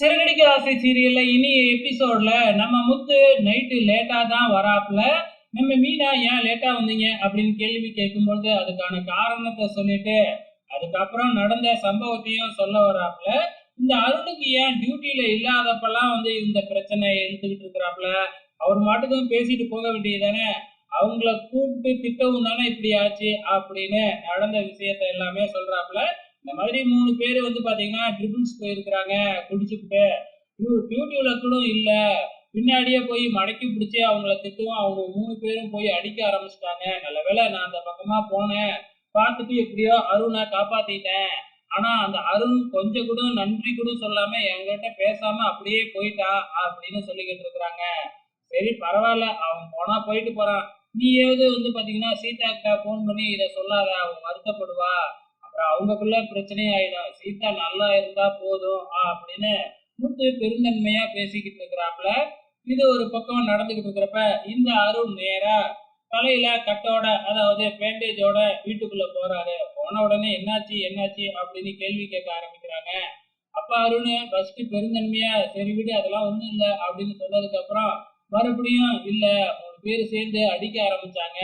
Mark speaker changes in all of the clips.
Speaker 1: சிறகடிக்க ஆசை சீரியல்ல இனி எபிசோட்ல நம்ம முத்து நைட்டு லேட்டா தான் வராப்புல. நம்ம மீனா ஏன் லேட்டா வந்தீங்க? அப்படின்னு கேள்வி கேட்கும்பொழுது அதுக்கான காரணத்தை சொல்லிட்டு அதுக்கப்புறம் நடந்த சம்பவத்தையும் சொல்ல வராப்புல. இந்த அருணுக்கு ஏன் டியூட்டியில இல்லாதப்பெல்லாம் வந்து இந்த பிரச்சனை எடுத்துக்கிட்டு இருக்கிறாப்புல? அவர் மாட்டுக்கும் பேசிட்டு போக வேண்டியதானே அவங்கள கூப்பிட்டு திட்டவும் தானே இப்படி ஆச்சு? அப்படின்னு நடந்த விஷயத்த எல்லாமே சொல்றாப்புல. இந்த மாதிரி மூணு பேர் வந்து பாத்தீங்கன்னா ட்ரிபிள்ஸ் போயிருக்கிறாங்க குடிச்சுக்கிட்டு. இவர் கூட இல்ல. பின்னாடியே போய் மடக்கி பிடிச்சி அவங்கள திட்டுவோம் அவங்க மூணு பேரும் போய் அடிக்க ஆரம்பிச்சிட்டாங்க. நல்ல வேளை நான் அந்த பக்கமா போனேன். பார்த்துட்டு எப்படியோ அருணை காப்பாத்திட்டேன். ஆனா அந்த அருண் கொஞ்சம் கூட நன்றி கூட சொல்லாம என்கிட்ட பேசாம அப்படியே போயிட்டா அப்படின்னு சொல்லிக்கிட்டு இருக்கிறாங்க. சரி பரவாயில்ல. அவன் போனா போயிட்டு போறான். நீ ஏதாவது வந்து பாத்தீங்கன்னா சீதா போன் பண்ணி இதை சொல்லாத. அவன் வருத்தப்படுவா. அவங்களுக்குள்ள பிரச்சனை ஆயிடும். சீதா நல்லா இருந்தா போதும் அப்படின்னு முத்து பெருந்தன்மையா பேசிக்கிட்டு இருக்கிறாப்புல இது ஒரு பக்கம் நடந்துகிட்டு இருக்கிறப்ப இந்த அருண் நேரா தலையில கட்டோட அதாவது பேண்டேஜோட வீட்டுக்குள்ள போறாரு. போன உடனே என்னாச்சு என்னாச்சு அப்படின்னு கேள்வி கேட்க ஆரம்பிக்கிறாங்க. அப்ப அருண் ஃபர்ஸ்ட் பெருந்தன்மையா சரி விடு அதெல்லாம் ஒண்ணும் இல்ல அப்படின்னு சொன்னதுக்கு அப்புறம் மறுபடியும் இல்ல மூணு பேர் சேர்ந்து அடிக்க ஆரம்பிச்சாங்க.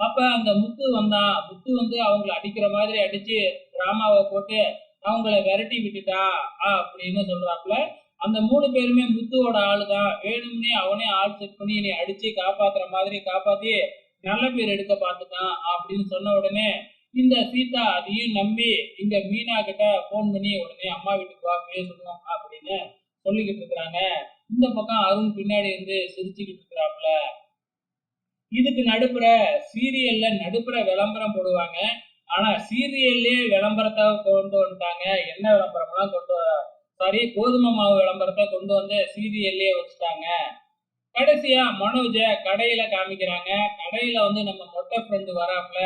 Speaker 1: அப்ப அந்த முத்து வந்தான் முத்து வந்து அவங்களை அடிக்கிற மாதிரி அடிச்சு ராமாவை போட்டு அவங்கள விரட்டி விட்டுட்டா அப்படின்னு சொல்றாப்புல. அந்த மூணு பேருமே முத்துவோட ஆளு தான் வேணும்னே அவனே ஆள் செட் பண்ணி நீ அடிச்சு காப்பாத்துற மாதிரி காப்பாத்தி நல்ல பேர் எடுக்க பார்த்துட்டான் அப்படின்னு சொன்ன உடனே இந்த சீதா அதையும் நம்பி இந்த மீனா கிட்ட போன் பண்ணி உடனே அம்மா வீட்டுக்கு வா பேசணும் அப்படின்னு சொல்லிக்கிட்டு இருக்கிறாங்க. இந்த பக்கம் அருண் பின்னாடி இருந்து சிரிச்சுக்கிட்டு இருக்கிறாப்புல. இதுக்கு நடுப்புற சீரியல்ல நடுப்புற விளம்பரம் போடுவாங்க. ஆனா சீரியல்லே விளம்பரத்தை கொண்டு வந்துட்டாங்க. என்ன விளம்பரம்லாம் கொண்டு சாரி கோதுமை மாவு விளம்பரத்தை கொண்டு வந்து சீரியல்லே வச்சுட்டாங்க. கடைசியா மனோஜ கடையில காமிக்கிறாங்க. கடையில வந்து நம்ம மொட்டை ஃப்ரெண்டு வராப்ல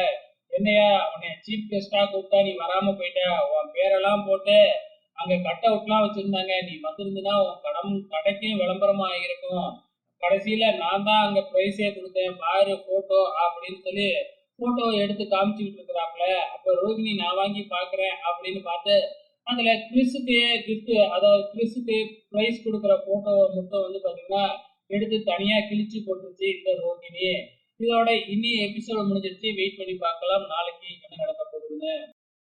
Speaker 1: என்னையா உன்னை சீஃப் கெஸ்டா கூப்பிட்டா நீ வராம போயிட்ட. உன் பேரெல்லாம் போட்டு அங்க கட் அவுட்லாம் வச்சிருந்தாங்க. நீ வந்திருந்தனா உன் கடம் கடைக்கும் விளம்பரமா இருக்கும் கடைசியில நான் தான் அங்க பிரைஸே கொடுத்தேன். பாரு போட்டோ அப்படின்னு சொல்லி போட்டோ எடுத்து காமிச்சுக்கிட்டு இருக்கிறாப்புல. அப்ப ரோகிணி நான் வாங்கி பாக்குறேன் அப்படின்னு பார்த்து அதுல கிறிஸுக்கு கிஃப்ட் அதாவது கிறிஸுக்கு பிரைஸ் கொடுக்குற போட்டோ மட்டும் வந்து பாத்தீங்கன்னா எடுத்து தனியா கிழிச்சு போட்டுருச்சு இந்த ரோகிணி. இதோட இனி எபிசோடு முடிஞ்சிருச்சு. வெயிட் பண்ணி பார்க்கலாம். நாளைக்கு என்ன நடக்க போகுதுன்னு.